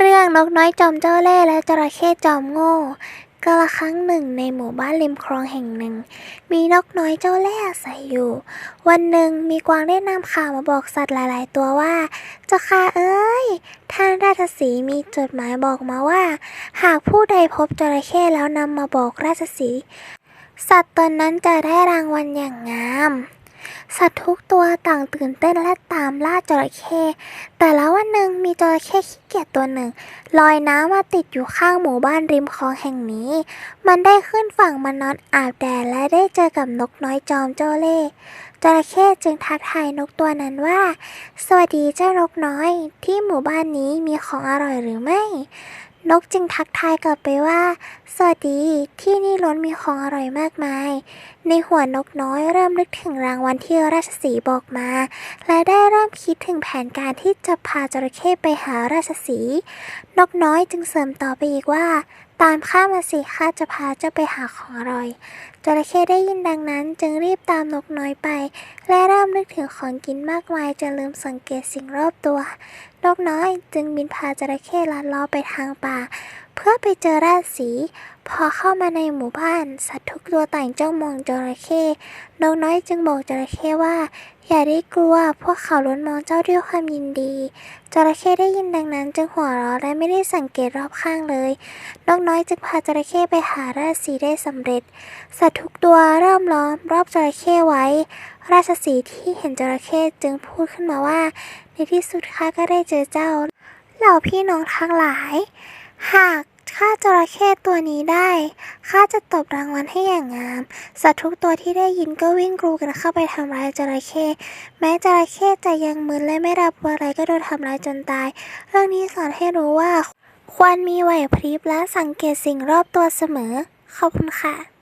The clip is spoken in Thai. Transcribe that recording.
เรื่องนกน้อยจอมเจ้าเล่ห์และจระเข้จอมโง่กาละครั้งหนึ่งในหมู่บ้านริมคลองแห่งหนึ่ง มีนกน้อยเจ้าเล่ห์อาศัยอยู่ วันหนึ่งมีกวางได้นำข่าวมาบอกสัตว์หลาย ๆ ตัวว่า เจ้าค่ะเอ้ย ท่านราชสีมีจดหมายบอกมาว่า หากผู้ใดพบจระเข้แล้วนำมาบอกราชสี สัตว์ตนนั้นจะได้รางวัลอย่างงาม สัตว์ทุกตัวต่างตื่นเต้นและตามล่าจระเข้ แต่แล้ววันหนึ่งมีจระเข้ขี้เกียจตัวหนึ่งลอยน้ำมาติดอยู่ข้างหมู่บ้านริมคลองแห่งนี้ มันได้ขึ้นฝั่งมานอนอาบแดดและได้เจอกับนกน้อยจอมเจ้าเล่ห์จระเข้จึงทักทายนกตัวนั้นว่า สวัสดีเจ้านกน้อย ที่หมู่บ้านนี้มีของอร่อยหรือไม่ นกจึงทักทายกลับไปว่า สวัสดีที่นี่ล้นมีของอร่อยมากมาย ในหัวนกน้อยเริ่มนึกถึงรางวัลที่ราชสีบอกมา และได้เริ่มคิดถึงแผนการที่จะพาจระเข้ไปหาราชสี นกน้อยจึงเสริมต่อไปอีกว่า ตามข้ามาสิข้าจะพาเจ้าไปหาของอร่อย จระเข้ได้ยินดังนั้นจึงรีบตามนกน้อยไป และเริ่มนึกถึงของกินมากมายจนลืมสังเกตสิ่งรอบตัว นกน้อยจึงบินพาจระเข้ลัดเลอไปทางป่า เพื่อไปเจอราชสี พอเข้ามาในหมู่บ้าน สัตว์ทุกตัวต่างจ้องมองจระเข้นกน้อยจึงบอกจระเข้ว่า อย่าได้กลัว พวกเขาล้วนมองเจ้าด้วยความยินดี จระเข้ได้ยินดังนั้น จึงหัวเราะและไม่ได้สังเกตรอบข้างเลย นกน้อยจึงพาจระเข้ไปหาราชสีได้สำเร็จ สัตว์ทุกตัวเริ่มล้อมรอบจระเข้ไว้ ราชสีที่เห็นจระเข้จึงพูดขึ้นมาว่า ในที่สุดข้าก็ได้เจอเจ้า เหล่าพี่น้องทั้งหลาย หาก ฆ่าจระเข้ตัวนี้ได้ข้าจะตบรางวัลให้อย่างงาม สัตว์ทุกตัวที่ได้ยินก็วิ่งกรูกันเข้าไปทำร้ายจระเข้แม้จระเข้จะยังมึนและไม่รับรู้อะไรก็โดนทำร้ายจนตาย เรื่องนี้สอนให้รู้ว่า ควรมีไหวพริบและสังเกตสิ่งรอบตัวเสมอขอบคุณค่ะ